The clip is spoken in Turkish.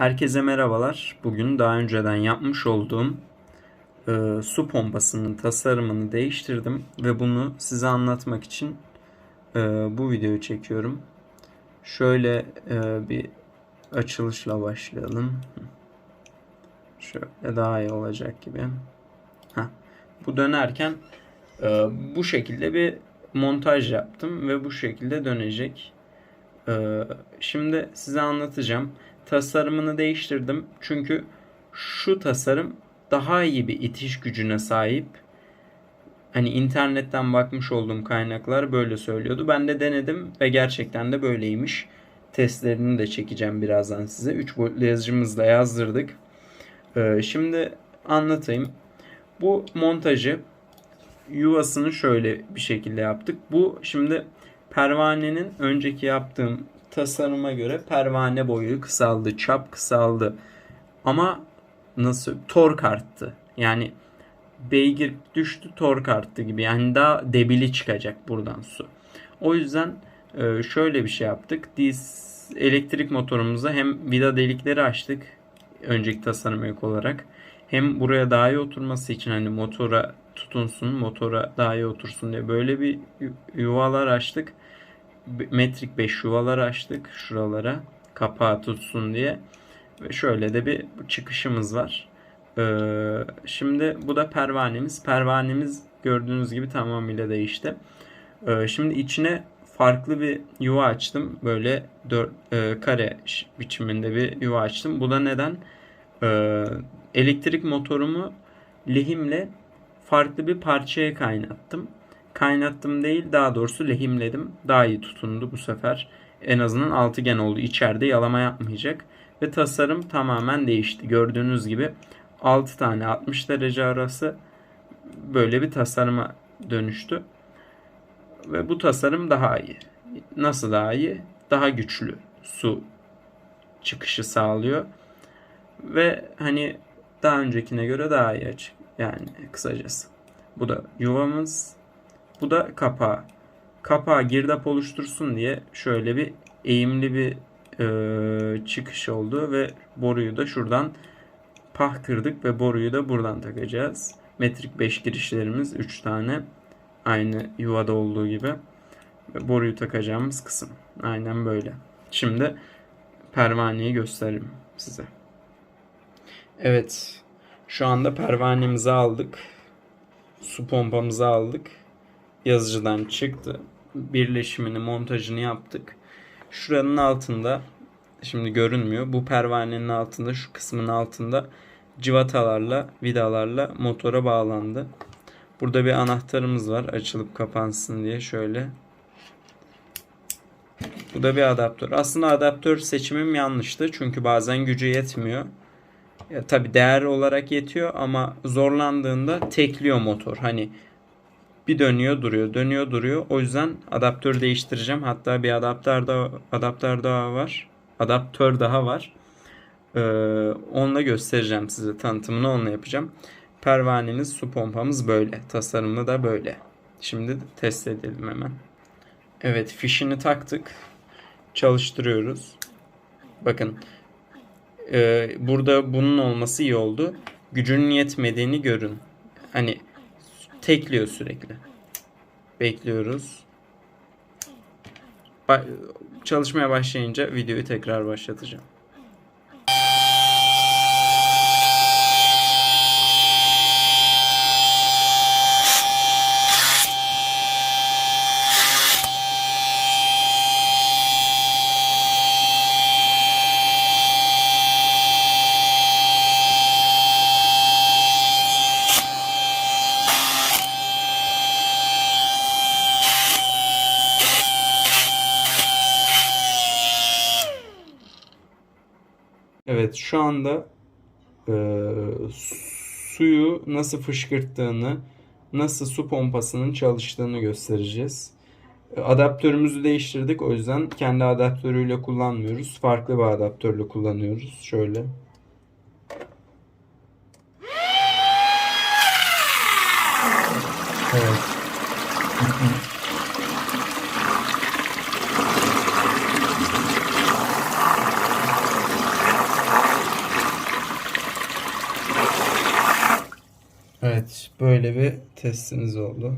Herkese merhabalar. Bugün daha önceden yapmış olduğum e, su pompasının tasarımını değiştirdim ve bunu size anlatmak için e, bu videoyu çekiyorum. Şöyle e, bir açılışla başlayalım. Şöyle daha iyi olacak gibi. Heh. Bu dönerken e, bu şekilde bir montaj yaptım ve bu şekilde dönecek. E, şimdi size anlatacağım. Tasarımını değiştirdim çünkü şu tasarım daha iyi bir itiş gücüne sahip. Hani internetten bakmış olduğum kaynaklar böyle söylüyordu. Ben de denedim ve gerçekten de böyleymiş. Testlerini de çekeceğim birazdan size. 3 boyutlu yazıcımızla yazdırdık. Ee, şimdi anlatayım. Bu montajı yuvasını şöyle bir şekilde yaptık. Bu şimdi pervanenin önceki yaptığım tasarıma göre pervane boyu kısaldı, çap kısaldı. Ama nasıl tork arttı. Yani beygir düştü, tork arttı gibi. Yani daha debili çıkacak buradan su. O yüzden e, şöyle bir şey yaptık. Diz elektrik motorumuza hem vida delikleri açtık önceki tasarım ek olarak. Hem buraya daha iyi oturması için hani motora tutunsun, motora daha iyi otursun diye böyle bir yuvalar açtık. Metrik 5 yuvalar açtık şuralara kapağı tutsun diye. Ve şöyle de bir çıkışımız var. Ee, şimdi bu da pervanemiz. Pervanemiz gördüğünüz gibi tamamıyla değişti. Ee, şimdi içine farklı bir yuva açtım. Böyle dört, e, kare biçiminde bir yuva açtım. Bu da neden? Ee, elektrik motorumu lehimle farklı bir parçaya kaynattım. Kaynattım değil daha doğrusu lehimledim. Daha iyi tutundu bu sefer. En azından altıgen oldu. İçeride yalama yapmayacak. Ve tasarım tamamen değişti. Gördüğünüz gibi 6 tane 60 derece arası böyle bir tasarıma dönüştü. Ve bu tasarım daha iyi. Nasıl daha iyi? Daha güçlü su çıkışı sağlıyor. Ve hani daha öncekine göre daha iyi açık. Yani kısacası. Bu da yuvamız. Bu da kapağı. Kapağı girdap oluştursun diye şöyle bir eğimli bir e, çıkış oldu ve boruyu da şuradan pah kırdık ve boruyu da buradan takacağız. Metrik 5 girişlerimiz 3 tane aynı yuvada olduğu gibi ve boruyu takacağımız kısım. Aynen böyle. Şimdi pervaneyi göstereyim size. Evet. Şu anda pervanemizi aldık. Su pompamızı aldık. Yazıcıdan çıktı. Birleşimini, montajını yaptık. Şuranın altında şimdi görünmüyor. Bu pervanenin altında şu kısmın altında civatalarla, vidalarla motora bağlandı. Burada bir anahtarımız var açılıp kapansın diye şöyle. Bu da bir adaptör. Aslında adaptör seçimim yanlıştı. Çünkü bazen gücü yetmiyor. Ya, tabi değer olarak yetiyor ama zorlandığında tekliyor motor. Hani bir dönüyor duruyor, dönüyor duruyor. O yüzden adaptör değiştireceğim. Hatta bir adaptör daha, adaptör daha var. Adaptör daha var. Ee, onunla göstereceğim size tanıtımını onunla yapacağım. Pervanemiz, su pompamız böyle. Tasarımı da böyle. Şimdi test edelim hemen. Evet fişini taktık. Çalıştırıyoruz. Bakın e, burada bunun olması iyi oldu. Gücünün yetmediğini görün. Hani tekliyor sürekli. Bekliyoruz. Ba- çalışmaya başlayınca videoyu tekrar başlatacağım. Evet şu anda e, suyu nasıl fışkırttığını, nasıl su pompasının çalıştığını göstereceğiz. E, Adaptörümüzü değiştirdik. O yüzden kendi adaptörüyle kullanmıyoruz. Farklı bir adaptörle kullanıyoruz. Şöyle. Evet. Evet, böyle bir testimiz oldu.